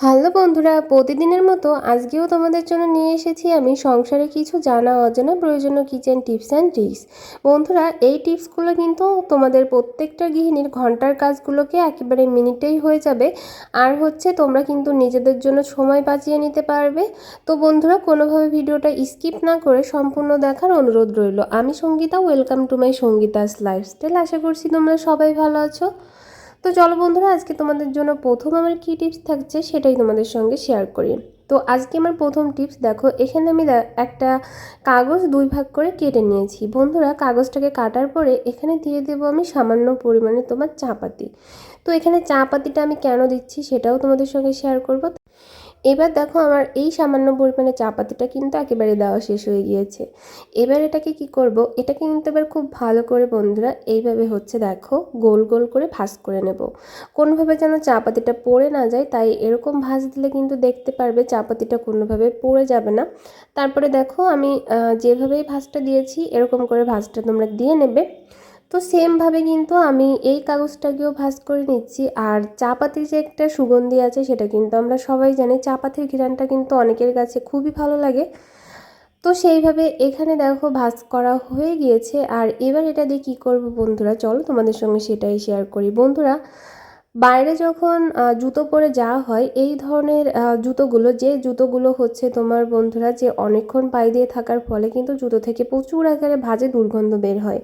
Hello বন্ধুরা, প্রতিদিনের মতো আজকেও তোমাদের জন্য নিয়ে এসেছি আমি সংসারে কিছু জানা, অজানা প্রয়োজনীয় কিচেন টিপস অ্যান্ড ট্রিক্স বন্ধুরা, এই টিপসগুলো কিন্তু তোমাদের প্রত্যেকটা গৃহিণীর ঘণ্টার কাজগুলোকে একেবারে মিনিটেই হয়ে যাবে। আর হচ্ছে তোমরা কিন্তু নিজেদের জন্য সময় বাঁচিয়ে নিতে পারবে। তো বন্ধুরা, কোনোভাবে ভিডিওটা স্কিপ না করে সম্পূর্ণ দেখার অনুরোধ রইল। আমি Sangeeta welcome to my Sangeeta's lifestyle আশা করছি তোমরা সবাই ভালো আছো। তো চলো বন্ধুরা, আজকে তোমাদের জন্য প্রথম আমার কী টিপস থাকছে সেটাই তোমাদের সঙ্গে শেয়ার করি। তো আজকে আমার প্রথম টিপস দেখো, এখানে আমি একটা কাগজ দুই ভাগ করে কেটে নিয়েছি। বন্ধুরা, কাগজটাকে কাটার পরে এখানে দিয়ে দেবো আমি সামান্য পরিমাণে তোমার চাপাতি। তো এখানে চা পাতিটা আমি কেন দিচ্ছি সেটাও তোমাদের সঙ্গে শেয়ার করব। এবার দেখো আমার এই সামান্য পরিমাণে চা পাতিটা কিন্তু একেবারে দেওয়া শেষ হয়ে গিয়েছে। এবার এটাকে কি করব? এটাকে কিন্তু এবার খুব ভালো করে বন্ধুরা এইভাবে হচ্ছে দেখো গোল গোল করে ভাজ করে নেব। কোনোভাবে যেন চা পাতিটা পড়ে না যায়, তাই এরকম ভাজ দিলে কিন্তু দেখতে পারবে চা পাতিটা কোনোভাবে পড়ে যাবে না। তারপরে দেখো আমি যেভাবেই ভাজটা দিয়েছি, এরকম করে ভাজটা তোমরা দিয়ে নেবে। তো সেমভাবে কিন্তু আমি এই কাগজটাকেও ভাজ করে নিচ্ছি। আর চা পাতির যে একটা সুগন্ধি আছে, সেটা কিন্তু আমরা সবাই জানি চা পাতির ঘিরানটা কিন্তু অনেকের কাছে খুবই ভালো লাগে। তো সেইভাবে এখানে দেখো ভাজ করা হয়ে গিয়েছে। আর এবার এটা দিয়ে কী করব বন্ধুরা? চলো তোমাদের সঙ্গে সেটাই শেয়ার করি। বন্ধুরা বাইরে যখন জুতো পরে যাওয়া হয়, এই ধরনের জুতোগুলো, যে জুতোগুলো হচ্ছে তোমার বন্ধুরা যে অনেকক্ষণ পায়ে দিয়ে থাকার ফলে কিন্তু জুতো থেকে প্রচুর আকারে ভাজে দুর্গন্ধ বের হয়।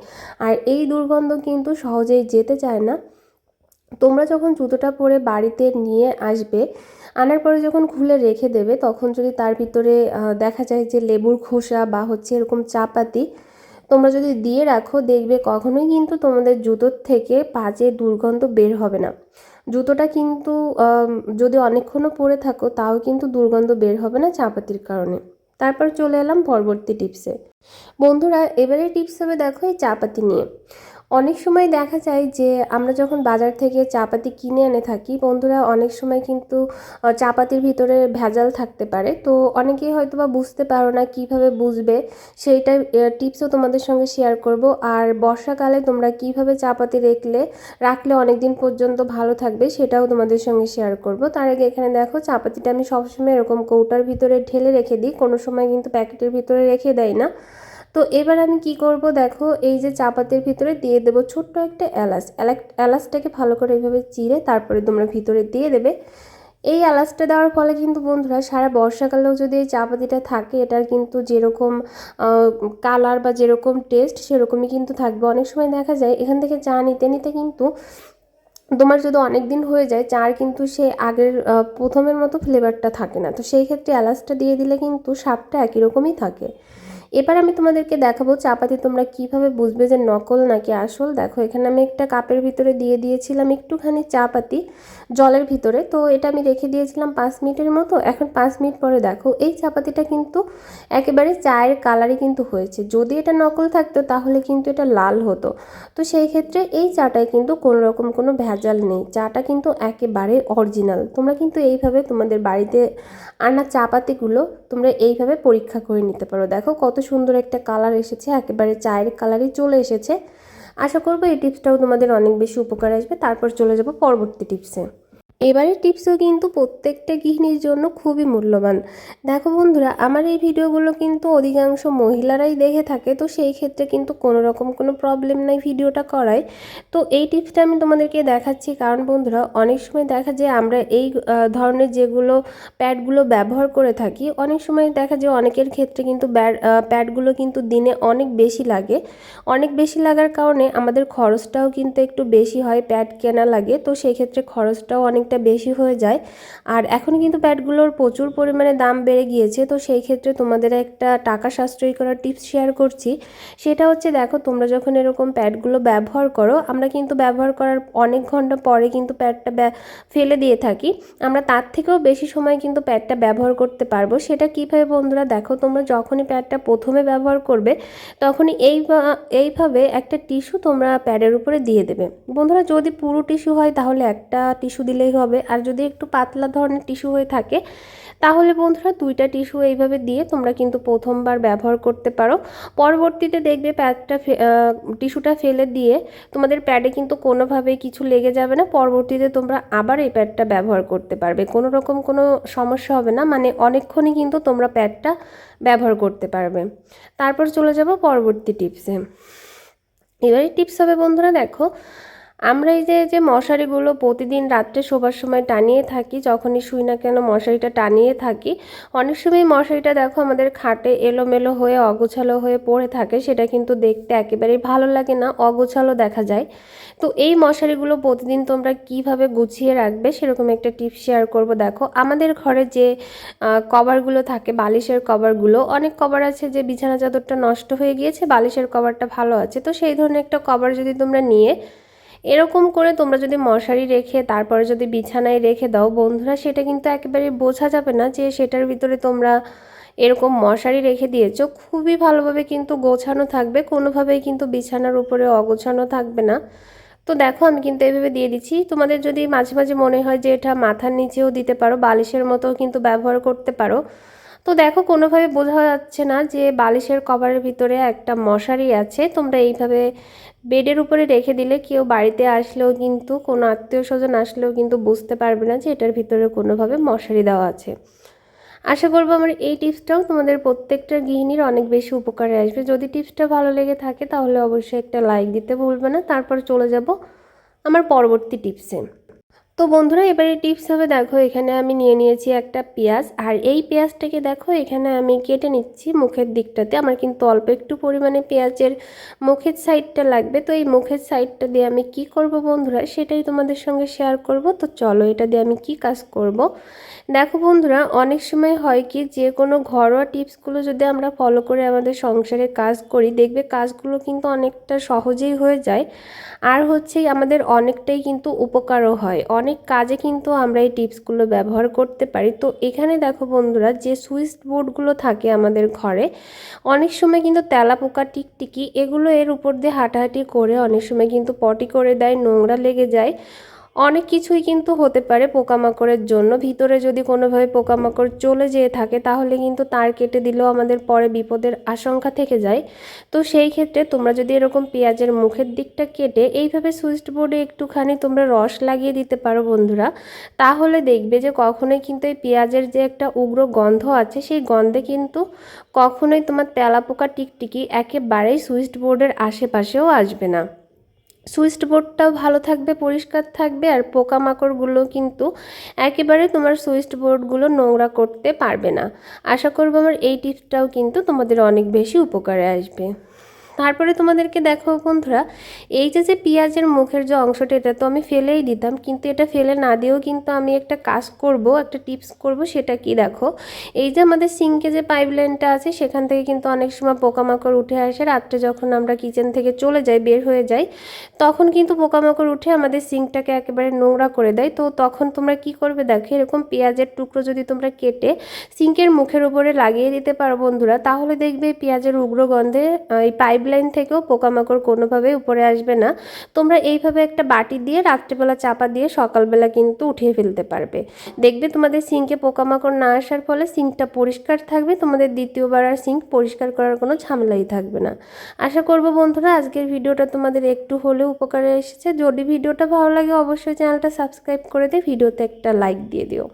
আর এই দুর্গন্ধ কিন্তু সহজেই যেতে চায় না। তোমরা যখন জুতোটা পরে বাড়িতে নিয়ে আসবে, আনার পরে যখন খুলে রেখে দেবে, তখন যদি তার ভিতরে দেখা যায় যে লেবুর খোসা বা হচ্ছে এরকম চাপাতি তোমরা যদি দিয়ে রাখো, দেখবে কখনোই কিন্তু তোমাদের জুতোর থেকে পাজে দুর্গন্ধ বের হবে না। জুতোটা কিন্তু যদি অনেকক্ষণও পরে থাকো, তাও কিন্তু দুর্গন্ধ বের হবে না চাপাতির কারণে। তারপর চলে এলাম পরবর্তী টিপসে। বন্ধুরা এবারে টিপস হবে দেখো এই চাপাতি নিয়ে। অনেক সময় দেখা যায় যে আমরা যখন বাজার থেকে চাপাতি কিনে এনে থাকি, বন্ধুরা অনেক সময় কিন্তু চাপাতির ভিতরে ভেজাল থাকতে পারে। তো অনেকেই হয়তো বা বুঝতে পারো না কীভাবে বুঝবে। সেইটা টিপসও তোমাদের সঙ্গে শেয়ার করব। আর বর্ষাকালে তোমরা কীভাবে চাপাতি রেখলে রাখলে অনেক দিন পর্যন্ত ভালো থাকবে, সেটাও তোমাদের সঙ্গে শেয়ার করব। তার আগে এখানে দেখো, চাপাতিটা আমি সবসময় এরকম কৌটার ভিতরে ঢেলে রেখে দিই। কোনো সময় কিন্তু প্যাকেটের ভিতরে রেখে দেয় না। তো এবার আমি কি করব? দেখো, এই যে চাপাতের ভিতরে দিয়ে দেবো ছোট্ট একটা এলাচ। এলাচটাকে ভালো করে এইভাবে চিরে তারপরে তোমরা ভিতরে দিয়ে দেবে। এই এলাচটা দেওয়ার ফলে কিন্তু বন্ধুরা সারা বর্ষাকালেও যদি এই চাপাতিটা থাকে, এটার কিন্তু যেরকম কালার বা যেরকম টেস্ট সেরকমই কিন্তু থাকবে। অনেক সময় দেখা যায়, এখান থেকে চা নিতে নিতে কিন্তু তোমার যদি অনেক দিন হয়ে যায়, চার কিন্তু সে আগের প্রথমের মতো ফ্লেভারটা থাকে না। তো সেই ক্ষেত্রে এলাচটা দিয়ে দিলে কিন্তু স্বাদটা একই রকমই থাকে। এবার আমি তোমাদেরকে দেখাবো চাপাতি তোমরা কীভাবে বুঝবে যে নকল নাকি আসল। দেখো, এখানে আমি একটা কাপের ভিতরে দিয়ে দিয়েছিলাম একটুখানি চাপাতি। জলের ভিতরে। তো এটা আমি রেখে দিয়েছিলাম পাঁচ মিনিটের মতো। এখন পাঁচ মিনিট পরে দেখো, এই চাপাতিটা কিন্তু একেবারে চায়ের কালারই কিন্তু হয়েছে। যদি এটা নকল থাকতো, তাহলে কিন্তু এটা লাল হতো। তো সেই ক্ষেত্রে এই চাটায় কিন্তু কোনো রকম কোনো ভেজাল নেই। চাটা কিন্তু একেবারে অরিজিনাল তোমরা কিন্তু এইভাবে তোমাদের বাড়িতে আনা চাপাতিগুলো তোমরা এইভাবে পরীক্ষা করে নিতে পারো। দেখো কত সুন্দর একটা কালার এসেছে, একেবারে চায়ের কালারই চলে এসেছে। আশা করব এই টিপসটাও তোমাদের অনেক বেশি উপকার আসবে। তারপর চলে যাব পরবর্তী টিপসে। এবারের টিপসও কিন্তু প্রত্যেকটা গৃহিণীর জন্য খুবই মূল্যবান। দেখো বন্ধুরা, আমার এই ভিডিওগুলো কিন্তু অধিকাংশ মহিলারাই দেখে থাকে, তো সেই ক্ষেত্রে কিন্তু কোনো রকম কোনো প্রবলেম নাই ভিডিওটা করায়। তো এই টিপসটা আমি তোমাদেরকে দেখাচ্ছি, কারণ বন্ধুরা, অনেক সময় দেখা যায় আমরা এই ধরনের যেগুলো প্যাডগুলো ব্যবহার করে থাকি, অনেক সময় দেখা যায় অনেকের ক্ষেত্রে কিন্তু প্যাডগুলো কিন্তু দিনে অনেক বেশি লাগে। অনেক বেশি লাগার কারণে আমাদের খরচটাও কিন্তু একটু বেশি হয়, প্যাড কেনা লাগে, তো সেই ক্ষেত্রে খরচটাও অনেক অনেকটা বেশি হয়ে যায়। আর এখন কিন্তু প্যাডগুলোর প্রচুর পরিমাণে দাম বেড়ে গিয়েছে। তো সেই ক্ষেত্রে তোমাদের একটা টাকা সাশ্রয়ী করার টিপস শেয়ার করছি। সেটা হচ্ছে দেখো, তোমরা যখন এরকম প্যাডগুলো ব্যবহার করো, আমরা কিন্তু ব্যবহার করার অনেক ঘণ্টা পরে কিন্তু প্যাডটা ফেলে দিয়ে থাকি। আমরা তার থেকেও বেশি সময় কিন্তু প্যাডটা ব্যবহার করতে পারব। সেটা কীভাবে বন্ধুরা, দেখো তোমরা যখনই প্যাডটা প্রথমে ব্যবহার করবে, তখনই এই এইভাবে একটা টিস্যু তোমরা প্যাডের উপরে দিয়ে দেবে। বন্ধুরা, যদি পুরো টিস্যু হয় তাহলে একটা টিস্যু দিলেই হবে। আর যদি একটু পাতলা ধরনের টিস্যু হয়ে থাকে, তাহলে বন্ধুরা দুইটা টিস্যু এইভাবে দিয়ে তোমরা কিন্তু প্রথমবার ব্যবহার করতে পারো। পরবর্তীতে দেখবে প্যাডটা টিস্যুটা ফেলে দিয়ে তোমাদের প্যাডে কিন্তু কোনোভাবেই কিছু লেগে যাবে না। পরবর্তীতে তোমরা আবার এই প্যাডটা ব্যবহার করতে পারবে। কোনো রকম কোনো সমস্যা হবে না মানে অনেকক্ষণই কিন্তু তোমরা প্যাডটা ব্যবহার করতে পারবে। তারপর চলে যাব পরবর্তী টিপসে। এবারে টিপস হবে বন্ধুরা, দেখো আমরা এই যে যে মশারিগুলো প্রতিদিন রাত্রে শোবার সময় টানিয়ে থাকি, যখনই শুই না কেন মশারিটা টানিয়ে থাকি, অনেক সময় মশারিটা দেখো আমাদের খাটে এলোমেলো হয়ে, অগোছালো হয়ে পড়ে থাকে, সেটা কিন্তু দেখতে একেবারেই ভালো লাগে না, অগোছালো দেখা যায়। তো এই মশারিগুলো প্রতিদিন তোমরা কীভাবে গুছিয়ে রাখবে, সেরকম একটা টিপ শেয়ার করব। দেখো, আমাদের ঘরে যে কভারগুলো থাকে, বালিশের কভারগুলো, অনেক কভার আছে যে বিছানা চাদরটা নষ্ট হয়ে গিয়েছে, বালিশের কভারটা ভালো আছে। তো সেই ধরনের একটা কভার যদি তোমরা নিয়ে এরকম করে তোমরা যদি মশারি রেখে, তারপরে যদি বিছানায় রেখে দাও, বন্ধুরা, সেটা কিন্তু একেবারে বোঝা যাবে না যে সেটার ভিতরে তোমরা এরকম মশারি রেখে দিয়েছ। খুবই ভালোভাবে কিন্তু গোছানো থাকবে, কোনোভাবেই কিন্তু বিছানার উপরে অগোছানো থাকবে না। তো দেখো, আমি কিন্তু এভাবে দিয়ে দিচ্ছি। তোমাদের যদি মাঝে মাঝে মনে হয় যে এটা মাথার নিচেও দিতে পারো, বালিশের মতো কিন্তু ব্যবহার করতে পারো। তো দেখো, কোনোভাবে বোঝা যাচ্ছে না যে বালিশের কভারের ভিতরে একটা মশারি আছে। তোমরা এইভাবে বেডের উপরে রেখে দিলে কেউ বাড়িতে আসলেও কিন্তু, কোনো আত্মীয় স্বজন আসলেও কিন্তু বুঝতে পারবে না যে এটার ভিতরে কোনোভাবে মশারি দেওয়া আছে। আশা করব আমার এই টিপসটাও তোমাদের প্রত্যেকটা গৃহিণীর অনেক বেশি উপকারে আসবে। যদি টিপসটা ভালো লেগে থাকে, তাহলে অবশ্যই একটা লাইক দিতে ভুলবে না। তারপর চলে যাব আমার পরবর্তী টিপসে। তো বন্ধুরা, এবারে টিপস হবে, দেখো এখানে আমি নিয়ে নিয়েছি একটা পেঁয়াজ। আর এই পেঁয়াজটাকে দেখো, এখানে আমি কেটে নিচ্ছি মুখের দিকটাতে। আমার কিন্তু অল্প একটু পরিমাণে পেঁয়াজের মুখের সাইডটা লাগবে। তো এই মুখের সাইডটা দিয়ে আমি কি করব বন্ধুরা, সেটাই তোমাদের সঙ্গে শেয়ার করব। তো চলো, এটা দিয়ে আমি কি কাজ করব? দেখো বন্ধুরা, অনেক সময় হয় কি, যে কোনো ঘরোয়া টিপসগুলো যদি আমরা ফলো করে আমাদের সংসারে কাজ করি, দেখবে কাজগুলো কিন্তু অনেকটা সহজেই হয়ে যায়। আর হচ্ছে আমাদের অনেকটাই কিন্তু উপকারও হয়। অনেক কাজে কিন্তু আমরা এই টিপসগুলো ব্যবহার করতে পারি। তো এখানে দেখো বন্ধুরা, যে সুইচ বোর্ডগুলো থাকে আমাদের ঘরে, অনেক সময় কিন্তু তেলাপোকা, টিকটিকি এগুলো এর উপর দিয়ে হাঁটাহাঁটি করে অনেক সময় কিন্তু পটি করে দেয়, নোংরা লেগে যায়। অনেক কিছুই কিন্তু হতে পারে পোকামাকড়ের জন্য। ভিতরে যদি কোনোভাবে পোকামাকড় চলে যেয়ে থাকে, তাহলে কিন্তু তার কেটে দিলেও আমাদের পরে বিপদের আশঙ্কা থেকে যায়। তো সেই ক্ষেত্রে তোমরা যদি এরকম পেঁয়াজের মুখের দিকটা কেটে এইভাবে সুইচ বোর্ডে একটুখানি তোমরা রস লাগিয়ে দিতে পারো বন্ধুরা, তাহলে দেখবে যে কখনোই কিন্তু এই পেঁয়াজের যে একটা উগ্র গন্ধ আছে, সেই গন্ধে কিন্তু কখনোই তোমার তেলাপোকা টিকটিকি একেবারেই সুইচ বোর্ডের আশেপাশেও আসবে না। সুইচ বোর্ডটাও ভালো থাকবে, পরিষ্কার থাকবে আর পোকামাকড়গুলো কিন্তু একেবারে তোমার সুইচ বোর্ডগুলো নোংরা করতে পারবে না। আশা করব আমার এই টিপসটাও কিন্তু তোমাদের অনেক বেশি উপকারে আসবে। তারপরে তোমাদেরকে দেখো বন্ধুরা, এই যে যে পেঁয়াজের মুখের যে অংশটা, এটা তো আমি ফেলেই দিতাম, কিন্তু এটা ফেলে না দিয়েও কিন্তু আমি একটা কাজ করব, একটা টিপস করব, সেটা কি দেখো, এই যে আমাদের সিঙ্কে যে পাইপ লাইনটা আছে, সেখান থেকে কিন্তু অনেক সময় পোকামাকড় উঠে আসে, রাত্রে যখন আমরা কিচেন থেকে চলে যাই, বের হয়ে যাই, তখন কিন্তু পোকামাকড় উঠে আমাদের সিঙ্কটাকে একেবারে নোংরা করে দেয়, তো তখন তোমরা কি করবে দেখো, এরকম পেঁয়াজের টুকরো যদি তোমরা কেটে সিঙ্কের মুখের উপরে লাগিয়ে দিতে পারো বন্ধুরা, তাহলে দেখবে পেঁয়াজের উগ্র গন্ধে এই পাইপ লাইন থেকেও পোকামাকড় কোনোভাবে উপরে আসবে না। তোমরা এইভাবে একটা বাটি দিয়ে রাত্রেবেলা চাপা দিয়ে সকালবেলা কিন্তু উঠিয়ে ফেলতে পারবে। দেখবে তোমাদের সিঙ্কে পোকামাকড় না আসার ফলে সিঙ্কটা পরিষ্কার থাকবে, তোমাদের দ্বিতীয়বার আর সিঙ্ক পরিষ্কার করার কোনো ঝামেলাই থাকবে না। আশা করব বন্ধুরা, আজকের ভিডিওটা তোমাদের একটু হলেও উপকারে এসেছে। যদি ভিডিওটা ভালো লাগে, অবশ্যই চ্যানেলটা সাবস্ক্রাইব করে দিয়ে ভিডিওতে একটা লাইক দিয়ে দিও।